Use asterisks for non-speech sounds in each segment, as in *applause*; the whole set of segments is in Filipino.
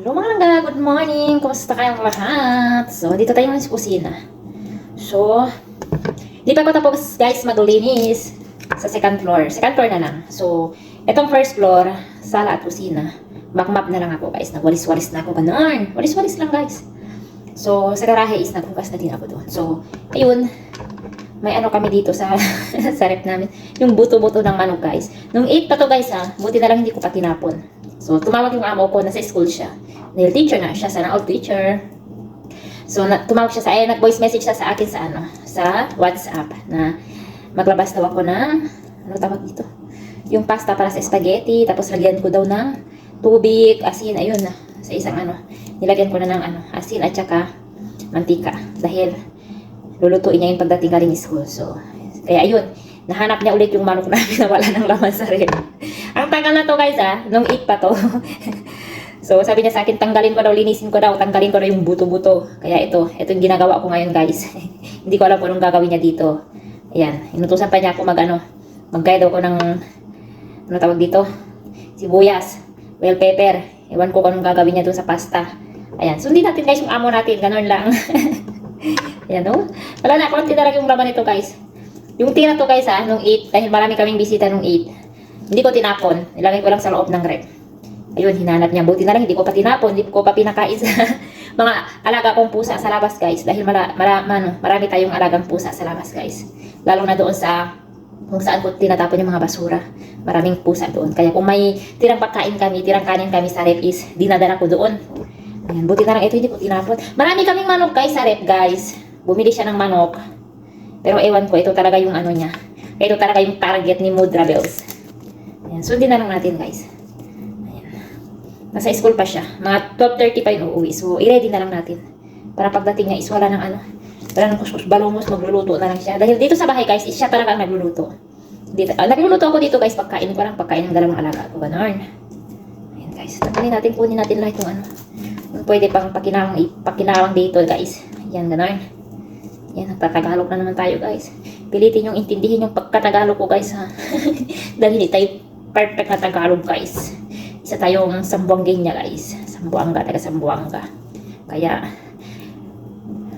Hello mga langga, good morning! Kumusta kayong lahat? So, dito tayo sa kusina. So, di pa ko tapos guys maglinis sa second floor. Second floor na lang. So, itong first floor, sala at kusina. Makmap na lang ako guys. Nagwalis-walis na ako. Ganun. Walis-walis lang guys. So, sa garahe is naghugas na din ako doon. So, ayun. May ano kami dito sa *laughs* sa rep namin. Yung buto-buto ng manok guys. Nung 8 pa to guys ha. Buti na lang hindi ko pa tinapon. So, tumawag yung amo ko, nasa school siya. Dahil teacher na siya, sana all teacher. So, na, tumawag siya sa, ay, nag-voice message siya sa akin sa ano, sa WhatsApp na maglabas daw ako ng, ano tawag dito? Yung pasta para sa spaghetti, tapos lagyan ko daw ng tubig, asin, ayun na, sa isang ano, nilagyan ko na ng ano, asin at saka mantika. Dahil lulutuin niya yung pagdating galing school. So, kaya ayun, nahanap niya ulit yung manok namin na wala ng laman sa rep. Ang tagal na to guys ah, nung 8 pa to. *laughs* so sabi niya sa akin, tanggalin ko daw, linisin ko daw, tanggalin ko daw yung buto-buto. Kaya ito, ito yung ginagawa ko ngayon guys. *laughs* Hindi ko alam kung anong gagawin niya dito. Ayan, inutusan pa niya ako mag ano, mag-guide ako ng, ano tawag dito? Sibuyas, bell pepper. Ewan ko kung anong gagawin niya doon sa pasta. Ayan, sundin natin guys yung amo natin, ganun lang. *laughs* Ayan o. Wala na, konti na lang yung laman nito guys. Yung tira to guys ah, nung 8, dahil marami kaming bisita nung 8. Hindi ko tinapon. Nilagay ko lang sa loob ng rep. Ayun, hinanap niya. Buti na lang, hindi ko pa tinapon. Hindi ko pa pinakain sa *laughs* mga alaga kong pusa sa labas, guys. Dahil mara, mara, ano, marami tayong alagang pusa sa labas, guys. Lalo na doon sa kung saan ko tinatapon yung mga basura. Maraming pusa doon. Kaya kung may tirang pagkain kami, tirang kanin kami sa rep is dinadala ko doon. Ayan, buti na lang ito, hindi ko tinapon. Marami kaming manok, guys, sa rep, guys. Bumili siya ng manok. Pero ewan ko, ito talaga yung ano niya. Ito talaga yung target ni Mood Rebels. Ayan, sundin na lang natin guys. Ayan. Nasa school pa siya. Mga 12.30 pa yung uuwi. So, i-ready na lang natin. Para pagdating niya is wala ng ano. Wala ng kuskus balungos, magluluto na lang siya. Dahil dito sa bahay guys, is siya talaga ang nagluluto. Dito, ah, nagluluto ako dito guys, pagkain ko lang, pagkain ng dalawang alaga ko. Ganon. Ayan guys, tanggalin natin, kunin natin lahat yung ano. Yung pwede pang pakinawang, pakinawang dito guys. Ayan, ganon. Yan, nagtatagalog na naman tayo guys. Pilitin yung intindihin yung pagkatagalog ko guys ha. *laughs* Dahil hindi tayo perfect na Tagalog guys. Isa tayong Sambuangenya guys. Sambuanga, taga Sambuanga. Kaya,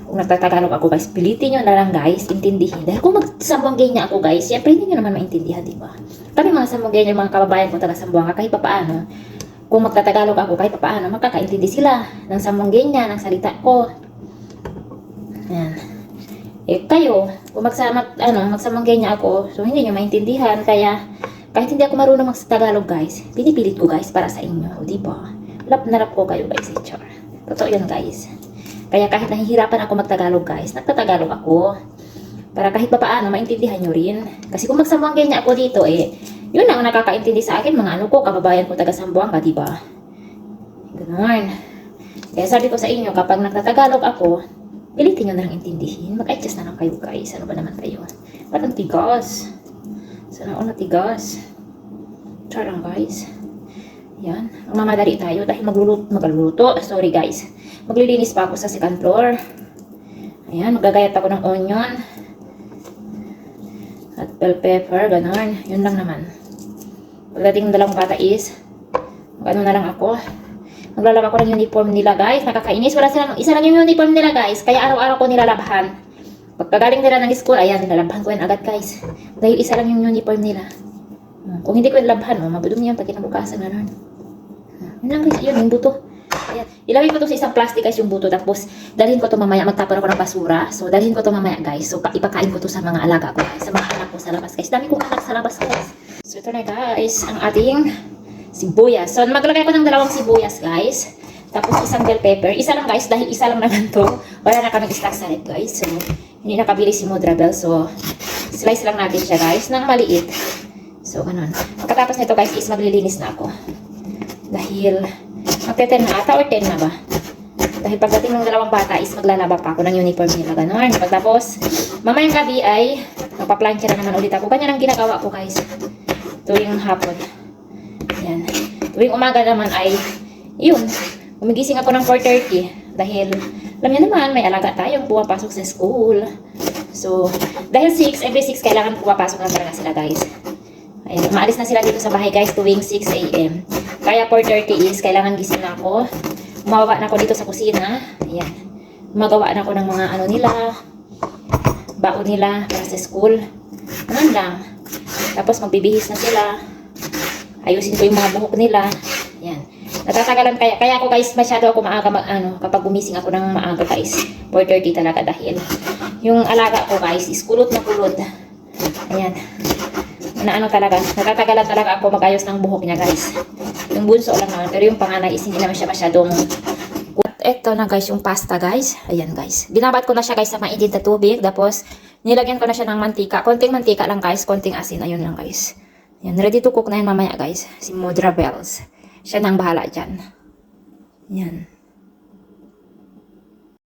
kung nagtatagalog ako guys, pilitin nyo na lang guys, intindihin. Dahil kung mag-Sambuangenya ako guys, siyempre hindi nyo naman maintindihan, di ba? Kami mga Sambuangenya, mga kababayan ko taga Sambuanga, kahit papaano, kung magtatagalog ako kahit papaano, magkakaintindi sila ng Sambuangenya, ng salita ko. Yan. Eh, kayo, kung magsama, ano, magsamanggenya ako, so hindi nyo maintindihan, kaya kahit hindi ako marunong magsa-Tagalog, guys, pinipilit ko, guys, para sa inyo, di ba? Lap na lap ko kayo, guys, eh, char. Totoo yan, guys. Kaya kahit nahihirapan ako magtagalog, guys, nagtatagalog ako. Para kahit pa paano, maintindihan nyo rin. Kasi kung magsamanggenya ako dito, eh, yun ang nakakaintindi sa akin, mga ano ko, kababayan ko taga Sambuanga, di ba? Ganon. Kaya sabi ko sa inyo, kapag nagtatagalog ako, pilitin nyo na lang intindihin. Mag-adjust na lang kayo guys. Ano ba naman kayo? Ba't ang tigas? Sana all tigas. Charang guys. Yan. Mamadali tayo dahil magluluto. magluluto. Sorry guys. Maglilinis pa ako sa second floor. Ayan. Magagayat ako ng onion. At bell pepper. Ganon. Yun lang naman. Pagdating ng dalawang bata is ano na lang ako. Maglalaba ko ng uniform nila guys. Nakakainis. Wala silang, isa lang yung uniform nila guys. Kaya araw-araw ko nilalabhan. Pagkagaling nila ng school, ayan, nilalabhan ko yan agad guys. Dahil isa lang yung uniform nila. Hmm, Kung hindi ko nilabhan, oh, mabudumi yan pag kinabukasan na nun. Hmm, Yun lang guys, yun, yung buto. Ayan. Ilagay ko to sa isang plastic guys yung buto. Tapos, dalhin ko to mamaya. Magtapon ako ng basura. So, dalhin ko to mamaya guys. So, pa- ipakain ko to sa mga alaga ko. Sa mga anak ko sa labas guys. Dami kong anak sa labas guys. So, ito na guys. Ang ating sibuyas. So, maglagay ko ng dalawang sibuyas, guys. Tapos, isang bell pepper. Isa lang, guys, dahil isa lang naman to. Wala na kami stock sa guys. So, hindi nakabili si Mudra Bell. So, slice lang natin siya, guys, ng maliit. So, ganun. Pagkatapos nito, guys, is maglilinis na ako. Dahil, magte-10 na ata or 10 na ba? Dahil pagdating ng dalawang bata is maglalaba pa ako ng uniform nila. Ganun. Pagtapos, mamayang gabi ay magpa-plancha na naman ulit ako. Ganyan ang ginagawa ko, guys. Tuwing hapon. Yan. Tuwing umaga naman ay, yun, gumigising ako ng 4.30 dahil, alam naman, may alaga tayong pumapasok sa school. So, dahil 6, every 6 kailangan pumapasok na talaga sila guys. Ayun, umaalis na sila dito sa bahay guys tuwing 6 a.m. Kaya 4.30 is, kailangan gising na ako Umawa na ako dito sa kusina. Ayan. Magawa na ako ng mga ano nila. Baon nila para sa school. Ganun lang. Tapos magbibihis na sila. Ayusin ko yung mga buhok nila. Natatagalan kaya kaya ako guys masyado ako maaga mag, ano kapag gumising ako ng maaga guys. 4:30 talaga dahil yung alaga ko guys is kulot na kulot. Ayan. Na ano talaga, natatagalan talaga ako magayos ng buhok niya guys. Yung bunso lang naman, pero yung panganay is hindi naman siya masyadong eto na guys yung pasta guys. Ayan guys. Binabat ko na siya guys sa mainit na tubig. Tapos nilagyan ko na siya ng mantika. Konting mantika lang guys. Konting asin. Ayun lang guys. Yan. Ready to cook na yan mamaya guys. Si Mudra Bells. Siya nang bahala dyan. Yan.